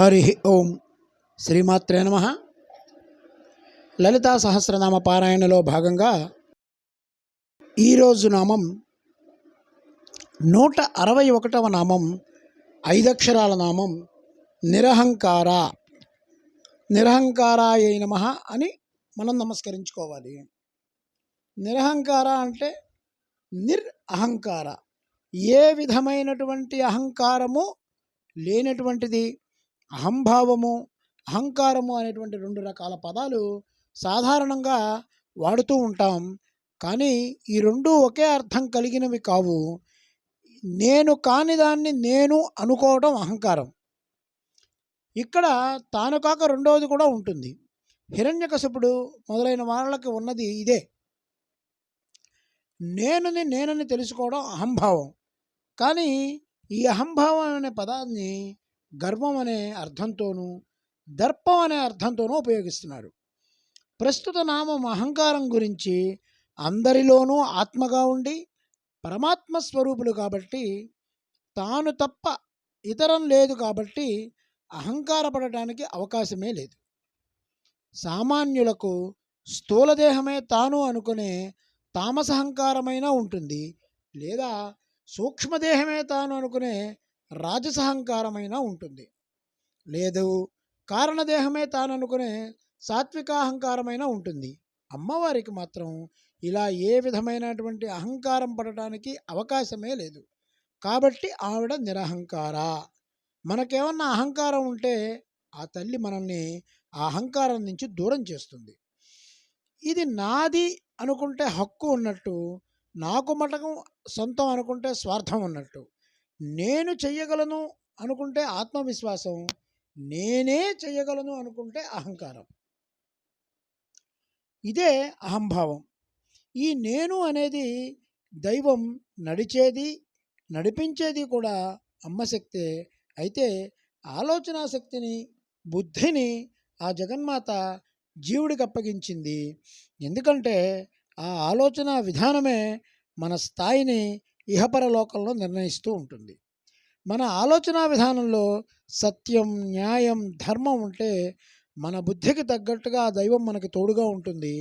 హరి ఓం శ్రీమాత్రే నమ. లలితా సహస్రనామ పారాయణలో భాగంగా ఈరోజు నామం నూట అరవై ఒకటవ నామం ఐదక్షరాల నామం నిరహంకార. నిరహంకారాయ నమ అని మనం నమస్కరించుకోవాలి. నిరహంకార అంటే నిర్ అహంకార. ఏ విధమైనటువంటి అహంకారము లేనటువంటిది? అహంభావము అహంకారము అనేటువంటి రెండు రకాల పదాలు సాధారణంగా వాడుతూ ఉంటాం. కానీ ఈ రెండు ఒకే అర్థం కలిగినవి కావు. నేను కాని దాన్ని నేను అనుకోవడం అహంకారం. ఇక్కడ తాను కాక రెండవది కూడా ఉంటుంది. హిరణ్యకశపుడు మొదలైన వాళ్ళకి ఉన్నది ఇదే. నేనుని నేనని తెలుసుకోవడం అహంభావం. కానీ ఈ అహంభావం అనే పదాన్ని గర్వం అనే అర్థంతోనూ దర్పం అనే అర్థంతోనూ ఉపయోగిస్తున్నారు. ప్రస్తుత నామం అహంకారం గురించి అందరిలోనూ ఆత్మగా ఉండి పరమాత్మ స్వరూపులు కాబట్టి తాను తప్ప ఇతరం లేదు కాబట్టి అహంకారపడటానికి అవకాశమే లేదు. సామాన్యులకు స్థూలదేహమే తాను అనుకునే తామసహంకారమైనా ఉంటుంది లేదా సూక్ష్మదేహమే తాను అనుకునే రాజసహంకారమైనా ఉంటుంది. లేదు కారణదేహమే తాననుకునే సాత్వికాహంకారమైనా ఉంటుంది. అమ్మవారికి మాత్రం ఇలా ఏ విధమైనటువంటి అహంకారం పడటానికి అవకాశమే లేదు. కాబట్టి ఆవిడ నిరహంకార. మనకేమన్నా అహంకారం ఉంటే ఆ తల్లి మనల్ని ఆ అహంకారం నుంచి దూరం చేస్తుంది. ఇది నాది అనుకుంటే హక్కు ఉన్నట్టు నాకు మటకం సొంతం అనుకుంటే స్వార్థం ఉన్నట్టు. నేను చెయ్యగలను అనుకుంటే ఆత్మవిశ్వాసం నేనే చెయ్యగలను అనుకుంటే అహంకారం. ఇదే అహంభావం. ఈ నేను అనేది దైవం నడిచేది నడిపించేది కూడా అమ్మశక్తే అయితే ఆలోచనా శక్తిని బుద్ధిని ఆ జగన్మాత జీవుడికి అప్పగించింది. ఎందుకంటే ఆ ఆలోచన విధానమే మన స్థాయిని ఇహపరలోకంలో నిర్ణయిస్తూ ఉంటుంది. మన ఆలోచన విధానంలో సత్యం న్యాయం ధర్మం ఉంటే మన బుద్ధికి తగ్గట్టుగా ఆ దైవం మనకి తోడుగా ఉంటుంది.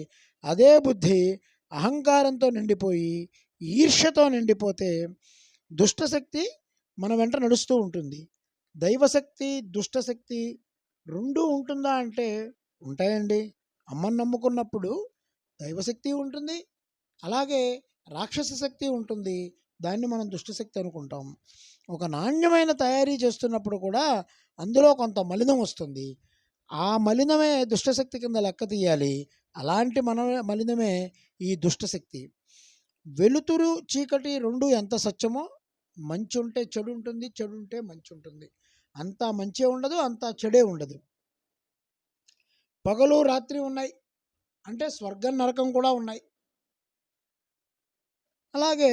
అదే బుద్ధి అహంకారంతో నిండిపోయి ఈర్ష్యతో నిండిపోతే దుష్టశక్తి మన వెంట నడుస్తూ ఉంటుంది. దైవశక్తి దుష్టశక్తి రెండూ ఉంటుందా అంటే ఉంటాయండి. అమ్మని నమ్ముకున్నప్పుడు దైవశక్తి ఉంటుంది అలాగే రాక్షస శక్తి ఉంటుంది దాన్ని మనం దుష్టశక్తి అనుకుంటాం. ఒక నాణ్యమైన తయారీ చేస్తున్నప్పుడు కూడా అందులో కొంత మలినం వస్తుంది. ఆ మలినమే దుష్టశక్తి కింద లెక్క తీయాలి. అలాంటి మన మలినమే ఈ దుష్టశక్తి. వెలుతురు చీకటి రెండు ఎంత సత్యమో మంచి ఉంటే చెడు ఉంటుంది చెడు ఉంటే మంచి ఉంటుంది అంతా మంచే ఉండదు అంతా చెడే ఉండదు. పగలు రాత్రి ఉన్నాయి. అంటే స్వర్గం నరకం కూడా ఉన్నాయి. అలాగే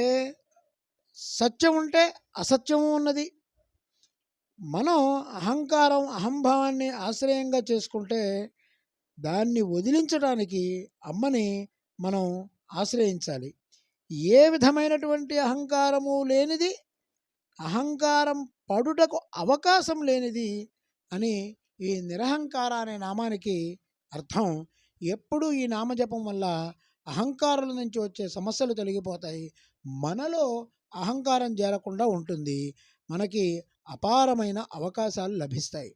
సత్యం ఉంటే అసత్యము ఉన్నది. మనం అహంకారం అహంభావాన్ని ఆశ్రయంగా చేసుకుంటే దాన్ని వదిలించడానికి అమ్మని మనం ఆశ్రయించాలి. ఏ విధమైనటువంటి అహంకారము లేనిది అహంకారం పడుటకు అవకాశం లేనిది అని ఈ నిరహంకార అనే నామానికి అర్థం. ఎప్పుడు ఈ నామజపం వల్ల అహంకారుల నుంచి వచ్చే సమస్యలు తొలగిపోతాయి. మనలో అహంకారం చేరకుండా ఉంటుంది. మనకి అపారమైన అవకాశాలు లభిస్తాయి.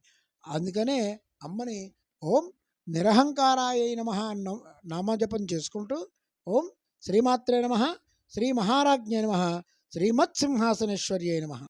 అందుకనే అమ్మని ఓం నిరహంకారాయ నమ అన్న నామజపం చేసుకుంటూ ఓం శ్రీమాత్రే నమ శ్రీ మహారాజ్ఞ నమ శ్రీమత్సింహాసనేశ్వర్యే నమ.